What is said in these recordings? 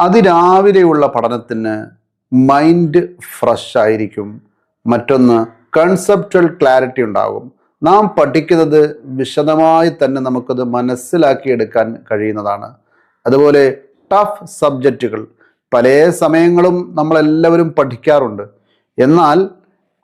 അതിരാവിലെയുള്ള പഠനത്തിന് mind fresh ആയിരിക്കും. മറ്റൊന്ന് കൺസെപ്റ്റൽ ക്ലാരിറ്റി ഉണ്ടാകും. നാം പഠിക്കുന്നത് വിശദമായി തന്നെ നമുക്കത് മനസ്സിലാക്കിയെടുക്കാൻ കഴിയുന്നതാണ്. അതുപോലെ ടഫ് സബ്ജക്റ്റുകൾ പല സമയങ്ങളും നമ്മളെല്ലാവരും പഠിക്കാറുണ്ട്. എന്നാൽ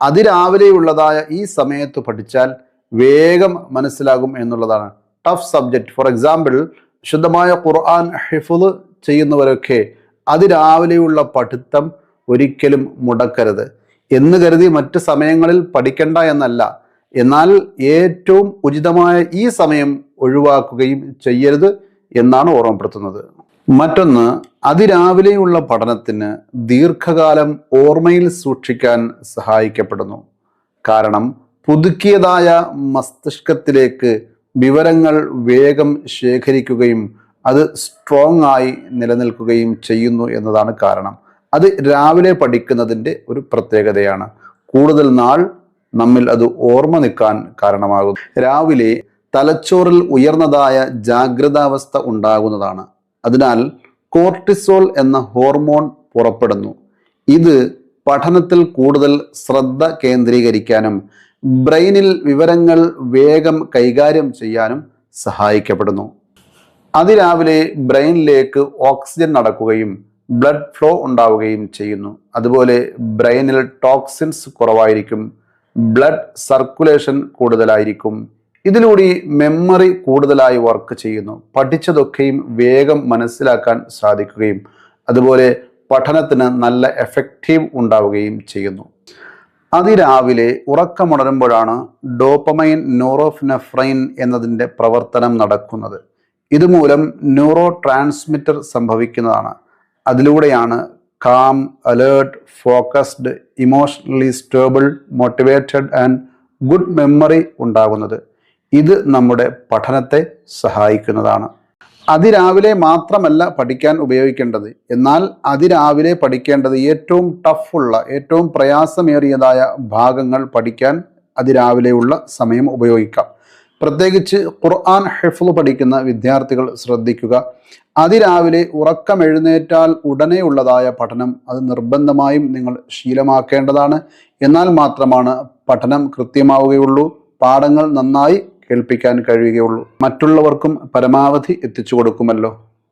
അതിരാവിലെയുള്ളതായ ഈ സമയത്ത് പഠിച്ചാൽ വേഗം മനസ്സിലാകും എന്നുള്ളതാണ്. ടഫ് സബ്ജക്റ്റ് ഫോർ എക്സാമ്പിൾ ശുദ്ധമായ ഖുർആൻ ഹിഫുദ് ചെയ്യുന്നവരൊക്കെ അതിരാവിലെയുള്ള പഠിത്തം ഒരിക്കലും മുടക്കരുത്. എന്ന് കരുതി മറ്റ് സമയങ്ങളിൽ പഠിക്കണ്ട എന്നല്ല. എന്നാൽ ഏറ്റവും ഉചിതമായ ഈ സമയം ഒഴിവാക്കുകയും ചെയ്യരുത് എന്നാണ് ഓർമ്മപ്പെടുത്തുന്നത്. മറ്റൊന്ന് അതിരാവിലെയുള്ള പഠനത്തിന് ദീർഘകാലം ഓർമ്മയിൽ സൂക്ഷിക്കാൻ സഹായിക്കപ്പെടുന്നു. കാരണം പുതുക്കിയതായ മസ്തിഷ്കത്തിലേക്ക് വിവരങ്ങൾ വേഗം ശേഖരിക്കുകയും അത് സ്ട്രോങ് ആയി നിലനിൽക്കുകയും ചെയ്യുന്നു എന്നതാണ് കാരണം. അത് രാവിലെ പഠിക്കുന്നതിന്റെ ഒരു പ്രത്യേകതയാണ്. കൂടുതൽ നാൾ നമ്മിൽ അത് ഓർമ്മ നിൽക്കാൻ കാരണമാകും രാവിലെ തലച്ചോറിൽ ഉയർന്നതായ ജാഗ്രതാവസ്ഥ ഉണ്ടാകുന്നതാണ്. അതിനാൽ കോർട്ടിസോൾ എന്ന ഹോർമോൺ പുറപ്പെടുന്നു. ഇത് പഠനത്തിൽ കൂടുതൽ ശ്രദ്ധ കേന്ദ്രീകരിക്കാനും ബ്രെയിനിൽ വിവരങ്ങൾ വേഗം കൈകാര്യം ചെയ്യാനും സഹായിക്കപ്പെടുന്നു. അതിരാവിലെ ബ്രെയിനിലേക്ക് ഓക്സിജൻ നടക്കുകയും ബ്ലഡ് ഫ്ലോ ഉണ്ടാവുകയും ചെയ്യുന്നു. അതുപോലെ ബ്രെയിനിൽ ടോക്സിൻസ് കുറവായിരിക്കും ബ്ലഡ് സർക്കുലേഷൻ കൂടുതലായിരിക്കും. ഇതിലൂടെ മെമ്മറി കൂടുതലായി വർക്ക് ചെയ്യുന്നു. പഠിച്ചതൊക്കെയും വേഗം മനസ്സിലാക്കാൻ സാധിക്കുകയും അതുപോലെ പഠനത്തിന് നല്ല എഫക്റ്റീവ് ഉണ്ടാവുകയും ചെയ്യുന്നു. അതിരാവിലെ ഉറക്കമുണരുമ്പോഴാണ് ഡോപ്പമൈൻ ന്യൂറോഫിനഫ്രൈൻ എന്നതിന്റെ പ്രവർത്തനം നടക്കുന്നത്. ഇതുമൂലം ന്യൂറോ ട്രാൻസ്മിറ്റർ സംഭവിക്കുന്നതാണ്. അതിലൂടെയാണ് calm alert focused emotionally stable motivated and good memory ഉണ്ടാകുന്നത്. ഇത് നമ്മുടെ പഠനത്തെ സഹായിക്കുന്നതാണ്. അതിരാവിലെ മാത്രമല്ല പഠിക്കാൻ ഉപയോഗിക്കേണ്ടത്. എന്നാൽ അതിരാവിലെ പഠിക്കേണ്ടത് ഏറ്റവും ടഫുള്ള ഏറ്റവും പ്രയാസമേറിയതായ ഭാഗങ്ങൾ പഠിക്കാൻ അതിരാവിലെയുള്ള സമയം ഉപയോഗിക്കാം. പ്രത്യേകിച്ച് ഖുർആൻ ഹിഫ്ള് പഠിക്കുന്ന വിദ്യാർത്ഥികൾ ശ്രദ്ധിക്കുക. അതിരാവിലെ ഉറക്കം എഴുന്നേറ്റാൽ ഉടനെ ഉള്ളതായ പഠനം അത് നിർബന്ധമായും നിങ്ങൾ ശീലമാക്കേണ്ടതാണ്. എന്നാൽ മാത്രമാണ് പഠനം കൃത്യമാവുകയുള്ളൂ. പാഠങ്ങൾ നന്നായി കേൾപ്പിക്കാൻ കഴിയുകയുള്ളൂ. മറ്റുള്ളവർക്കും പരമാവധി എത്തിച്ചു കൊടുക്കുമല്ലോ.